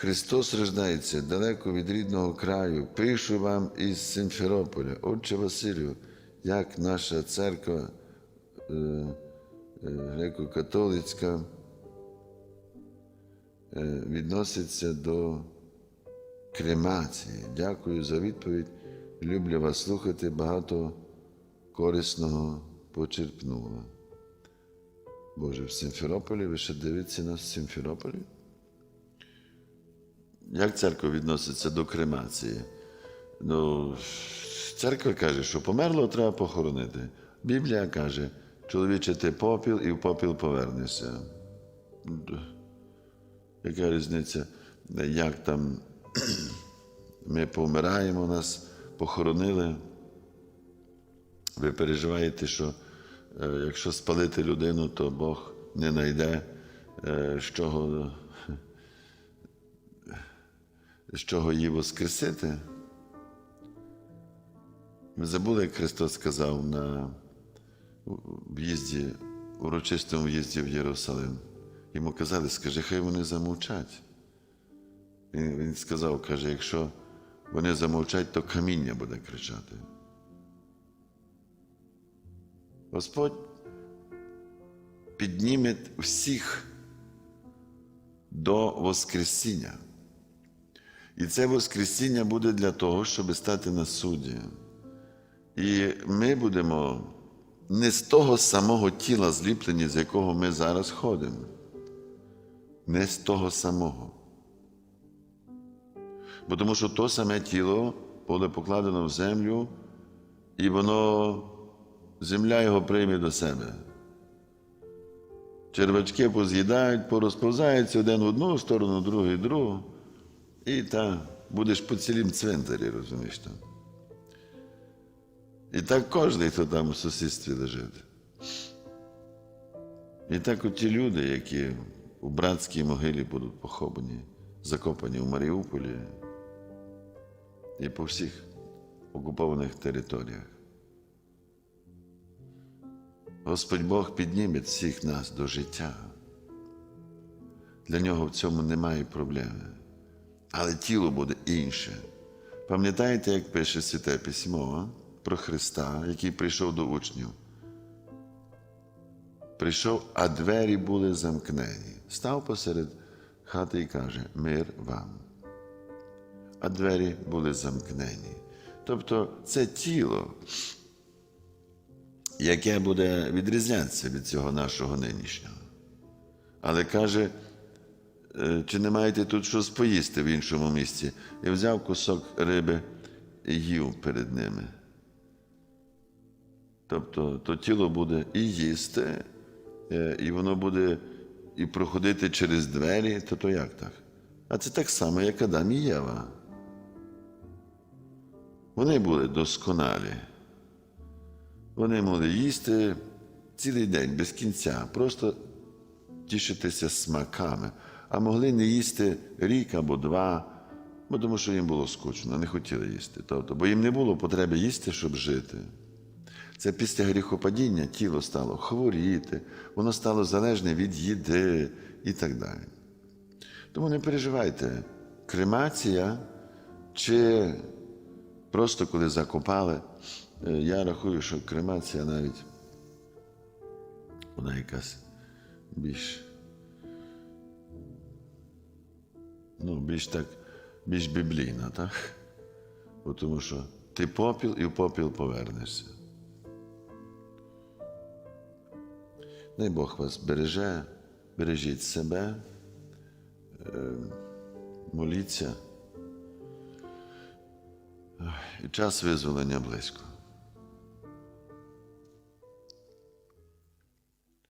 Христос рождається далеко від рідного краю. Пишу вам із Симферополя. Отче Василю, як наша церква е, е, греко-католицька е, відноситься до кремації. Дякую за відповідь. Люблю вас слухати, багато корисного почерпнула. Боже, в Симферополі, ви ще дивитеся нас в Симферополі? Як церква відноситься до кремації? Ну, церква каже, що померло треба похоронити. Біблія каже, чоловіче, ти попіл і в попіл повернешся. Яка різниця, як там ми помираємо, нас похоронили. Ви переживаєте, що е, якщо спалити людину, то Бог не знайде, е, з чого, з чого її воскресити. Ви забули, як Христос сказав на в'їзді, урочистому в'їзді в Єрусалим. Йому казали, скажи, хай вони замовчать. Він, він сказав, каже, якщо вони замовчать, то каміння буде кричати. Господь підніме всіх до Воскресіння. І це Воскресіння буде для того, щоб стати на суді. І ми будемо не з того самого тіла зліплені, з якого ми зараз ходимо. Не з того самого. Бо тому що то саме тіло буде покладено в землю, і воно, земля його прийме до себе. Червачки поз'їдають, порозповзаються один в одну сторону, другий в другу. І та будеш по цілім цвинтарі, розумієш там. І так кожен, хто там у сусідстві лежить. І так оті люди, які у братській могилі будуть поховані, закопані в Маріуполі і по всіх окупованих територіях. Господь Бог підніме всіх нас до життя. Для нього в цьому немає проблеми. Але тіло буде інше. Пам'ятаєте, як пише Святе Письмо про Христа, який прийшов до учнів? Прийшов, а двері були замкнені. Став посеред хати і каже: Мир вам. А двері були замкнені. Тобто це тіло, яке буде відрізнятися від цього нашого нинішнього. Але каже, «Е, чи не маєте тут щось поїсти в іншому місці? І взяв кусок риби і їв перед ними. Тобто то тіло буде і їсти, е, і воно буде і проходити через двері, то то як так? А це так само, як Адам і Єва. Вони були досконалі. Вони могли їсти цілий день без кінця, просто тішитися смаками, а могли не їсти рік або два, бо тому що їм було скучно, не хотіли їсти. Тобто, бо їм не було потреби їсти, щоб жити. Це після гріхопадіння тіло стало хворіти, воно стало залежне від їди і так далі. Тому не переживайте, кремація чи просто коли закопали, е, я рахую, що кремація навіть вона якась більш, ну, більш так, більш біблійна, так? Бо тому що ти попіл і в попіл повернешся. Дай Бог вас береже, бережіть себе, е, моліться. І час визволення близько.